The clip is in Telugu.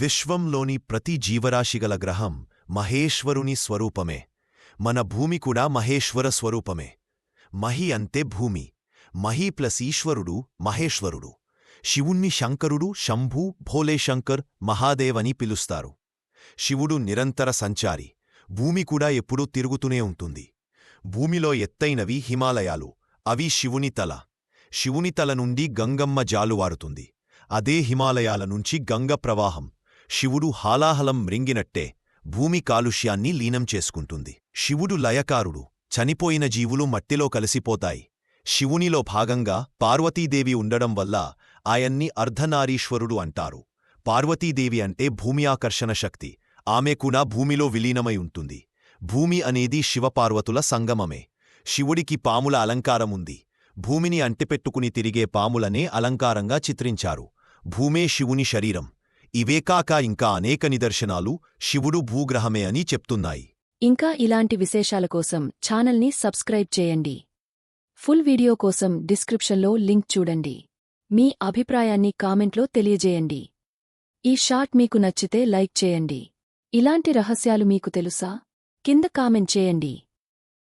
విశ్వంలోని ప్రతి జీవరాశిగల గ్రహం మహేశ్వరుని స్వరూపమే. మన భూమి కూడా మహేశ్వర స్వరూపమే. మహి అంతే భూమి. మహి ప్లస్ ఈశ్వరుడు మహేశ్వరుడు. శివుణ్ణి శంకరుడు శంభూ భోలేశంకర్ మహాదేవ్ అని పిలుస్తారు. శివుడు నిరంతర సంచారి. భూమి కూడా ఎప్పుడూ తిరుగుతూనే ఉంటుంది. భూమిలో ఎత్తైనవి హిమాలయాలు. అవి శివుని తల. శివుని తల నుండి గంగమ్మ జాలువారుతుంది. అదే హిమాలయాల నుంచి గంగ ప్రవాహం. శివుడు హాలాహలం మ్రింగినట్టే భూమి కాలుష్యాన్ని లీనం చేసుకుంటుంది. శివుడు లయకారుడు చనిపోయిన జీవులు మట్టిలో కలిసిపోతాయి. శివునిలో భాగంగా పార్వతీదేవి ఉండడం వల్ల ఆయన్ని అర్ధనారీశ్వరుడు అంటారు. పార్వతీదేవి అంటే భూమి ఆకర్షణ శక్తి. ఆమె కూడా భూమిలో విలీనమై ఉంటుంది. భూమి అనేది శివపార్వతుల సంగమమే. శివుడికి పాముల అలంకారముంది భూమిని అంటిపెట్టుకుని తిరిగే పాములనే అలంకారంగా చిత్రించారు. భూమే శివుని శరీరం. ఇవే కాక ఇంకా అనేక నిదర్శనాలు శివుడు భూగ్రహమే అని చెప్తున్నాయి. ఇంకా ఇలాంటి విశేషాల కోసం ఛానల్ని సబ్స్క్రైబ్ చేయండి. ఫుల్ వీడియో కోసం డిస్క్రిప్షన్లో లింక్ చూడండి. మీ అభిప్రాయాన్ని కామెంట్లో తెలియజేయండి. ఈ షాట్ మీకు నచ్చితే లైక్ చేయండి. ఇలాంటి రహస్యాలు మీకు తెలుసా? కింద కామెంట్ చేయండి.